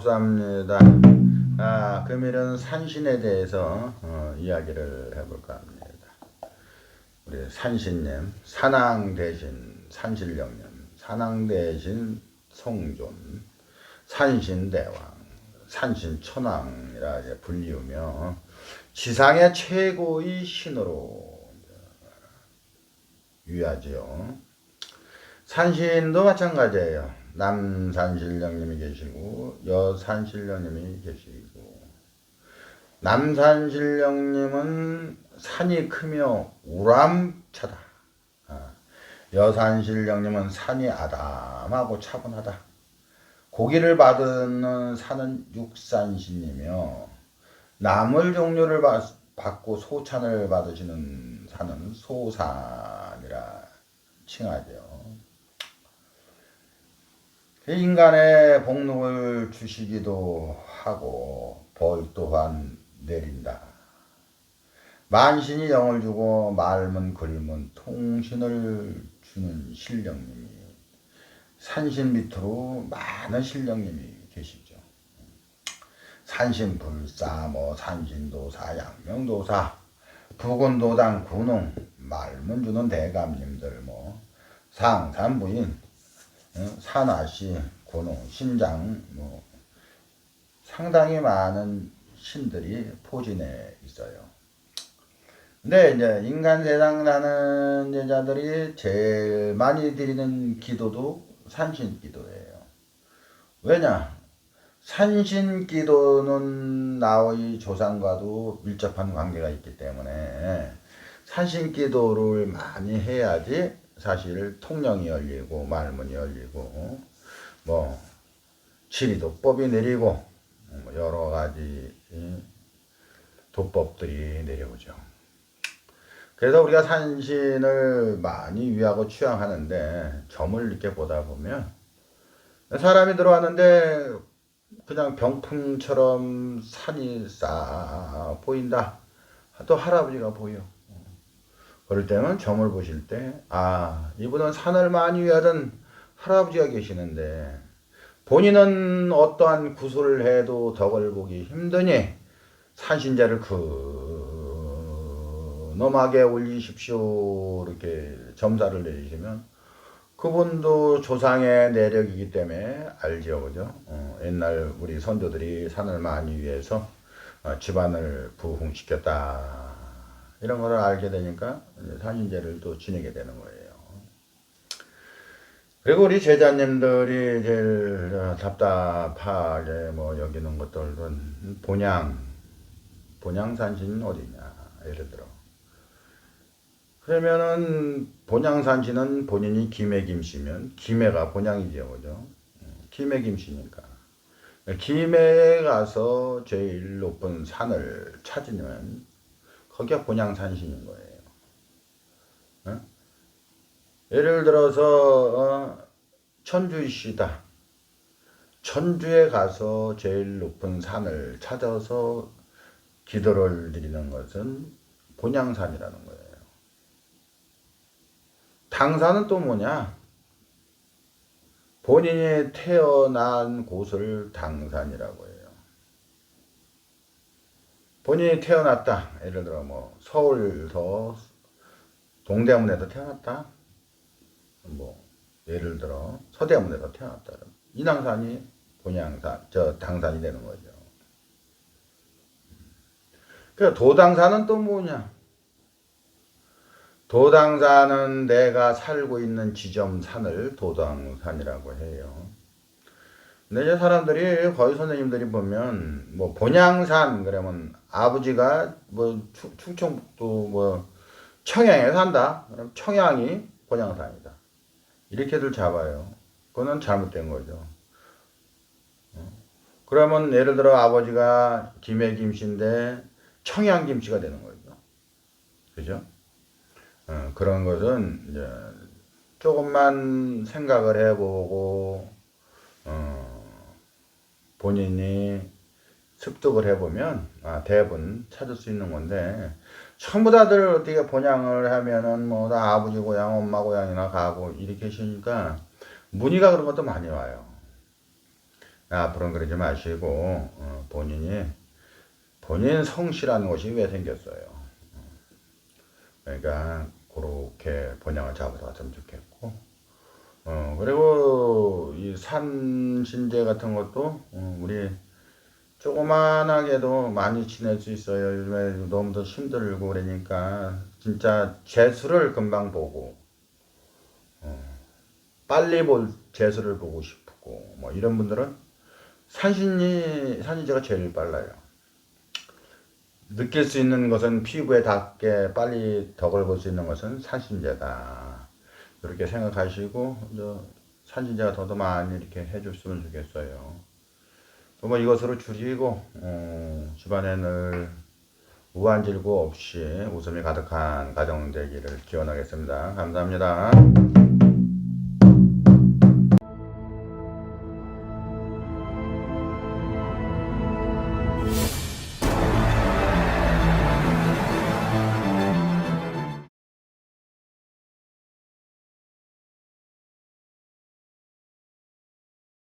반갑습니다. 아, 금일은 산신에 대해서 어, 이야기를 해볼까 합니다. 우리 산신님, 산왕 대신 산신령님, 산왕 대신 송존, 산신대왕, 산신천왕이라 이제 불리우며 지상의 최고의 신으로 유하지요. 산신도 마찬가지예요. 남산신령님이 계시고 여산신령님이 계시고 남산신령님은 산이 크며 우람차다. 아, 여산신령님은 산이 아담하고 차분하다. 고기를 받는 산은 육산신이며 나물 종류를 받- 받고 소찬을 받으시는 산은 소산이라 칭하죠. 인간의 복禄을 주시기도 하고 벌 또한 내린다. 만신이 영을 주고 말문 글문 통신을 주는 신령님이 산신 밑으로 많은 신령님이 계시죠. 산신불사, 뭐 산신도사, 양명도사, 부군도당 군웅, 말문 주는 대감님들, 뭐 상산부인, 어, 산화씨, 군웅, 신장, 뭐 상당히 많은 신들이 포진해 있어요. 근데 이제 인간 세상 사는 여자들이 제일 많이 드리는 기도도 산신 기도예요. 왜냐? 산신 기도는 나의 조상과도 밀접한 관계가 있기 때문에 산신 기도를 많이 해야지 사실 통령이 열리고 말문이 열리고 뭐 지리도법이 내리고 뭐 여러 가지 도법들이 내려오죠. 그래서 우리가 산신을 많이 위하고 취향하는데 점을 이렇게 보다 보면 사람이 들어왔는데 그냥 병풍처럼 산이 싹 보인다. 또 할아버지가 보여. 그럴 때는 점을 보실 때, 아, 이분은 산을 많이 위하던 할아버지가 계시는데, 본인은 어떠한 구슬을 해도 덕을 보기 힘드니, 산신자를 근엄하게 올리십시오. 이렇게 점사를 내리시면, 그분도 조상의 내력이기 때문에 알죠, 그죠? 어, 옛날 우리 선조들이 산을 많이 위해서 어, 집안을 부흥시켰다. 이런 거를 알게 되니까 산신제를 또 지내게 되는 거예요. 그리고 우리 제자님들이 제일 어, 답답하게 뭐 여기는 것들은 본양, 본양산신은 어디냐, 예를 들어. 그러면은 본양산신은 본인이 김해김씨면 김해가 본양이죠, 그죠? 김해김씨니까. 김해에 가서 제일 높은 산을 찾으면 거기가 본양산신인 거예요. 어? 예를 들어서 어, 천주시다. 천주에 가서 제일 높은 산을 찾아서 기도를 드리는 것은 본양산이라는 거예요. 당산은 또 뭐냐? 본인이 태어난 곳을 당산이라고 해요. 본인이 태어났다. 예를 들어 뭐 서울서 동대문에서 태어났다. 뭐 예를 들어 서대문에서 태어났다. 인왕산이 본양산, 저 당산이 되는 거죠. 그 도당산은 또 뭐냐? 도당산은 내가 살고 있는 지점 산을 도당산이라고 해요. 근데 이제 사람들이 거의 선생님들이 보면 뭐 본양산 그러면 아버지가 뭐 충- 충청북도 뭐 청양에 산다. 그럼 청양이 본양산이다. 이렇게들 잡아요. 그거는 잘못된 거죠. 어? 그러면 예를 들어 아버지가 김해 김씨인데 청양 김씨가 되는 거죠. 그죠? 어, 그런 것은 이제 조금만 생각을 해보고 어, 본인이 습득을 해보면 아, 대부분 찾을 수 있는 건데 전부 다들 어떻게 본양을 하면은 뭐나 아버지 고향 엄마 고향이나 가고 이렇게 하시니까 문의가 그런 것도 많이 와요. 앞으로는 그러지 마시고 어, 본인이 본인 성실한 것이 왜 생겼어요. 그러니까 그렇게 번향을 잡으러 갔으면 좋겠고 어 그리고 이 산신제 같은 것도 어, 우리 조그만하게도 많이 지낼 수 있어요. 요즘에 너무 더 힘들고 그러니까 진짜 재수를 금방 보고 어, 빨리 볼 재수를 보고 싶고 뭐 이런 분들은 산신이 산신제가 제일 빨라요. 느낄 수 있는 것은 피부에 닿게 빨리 덕을 볼 수 있는 것은 산신제다. 이렇게 생각하시고 저 산신제가 더더 많이 이렇게 해줬으면 좋겠어요. 뭐 이것으로 줄이고 어, 집안에 늘 우한질고 없이 웃음이 가득한 가정 되기를 기원하겠습니다. 감사합니다.